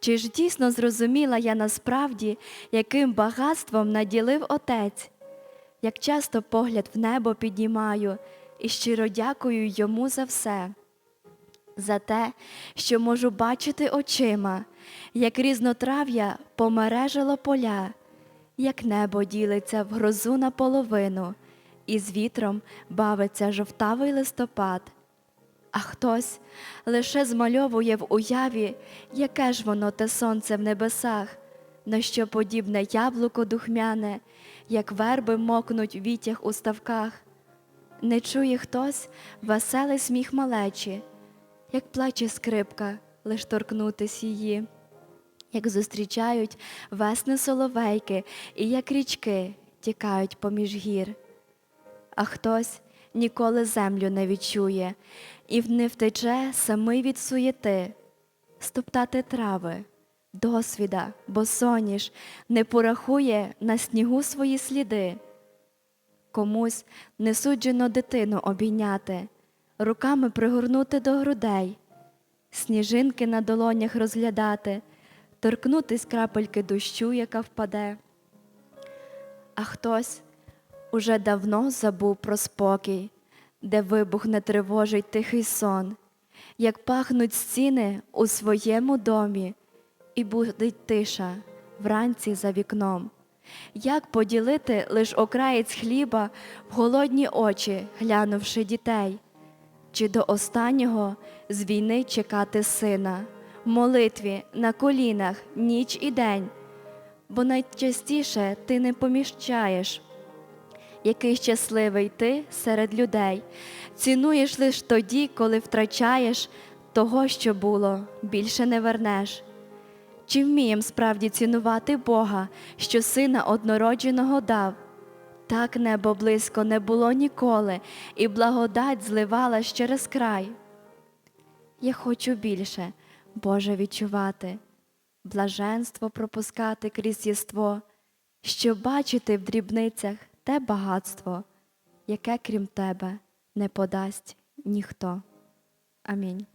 Чи ж дійсно зрозуміла я насправді, яким багатством наділив Отець, як часто погляд в небо піднімаю і щиро дякую йому за все, за те, що можу бачити очима, як різнотрав'я помережило поля, як небо ділиться в грозу наполовину, і з вітром бавиться жовтавий листопад. А хтось лише змальовує в уяві, яке ж воно те сонце в небесах, на що подібне яблуко духмяне, як верби мокнуть вітяг у ставках. Не чує хтось веселий сміх малечі, як плаче скрипка, лиш торкнутись її, як зустрічають весни соловейки, і як річки тікають поміж гір а хтось ніколи землю не відчує і не втече самий від суєти, стоптати трави, досвіда, бо соніш не порахує на снігу свої сліди. Комусь не суджено дитину обійняти, руками пригорнути до грудей, сніжинки на долонях розглядати, торкнутись крапельки дощу, яка впаде. А хтось уже давно забув про спокій, де вибух не тривожить тихий сон, як пахнуть стіни у своєму домі, і будить тиша вранці за вікном. Як поділити лиш окраєць хліба в голодні очі, глянувши дітей, чи до останнього з війни чекати сина, в молитві на колінах ніч і день, бо найчастіше ти не поміщаєш який щасливий ти серед людей, цінуєш лиш тоді, коли втрачаєш того, що було, більше не вернеш. Чи вмієм справді цінувати Бога, що сина однородженого дав? Так небо близько не було ніколи, і благодать зливалась через край. Я хочу більше, Боже, відчувати, блаженство пропускати крізь єство, щоб бачити в дрібницях те багатство, яке крім тебе не подасть ніхто. Амінь.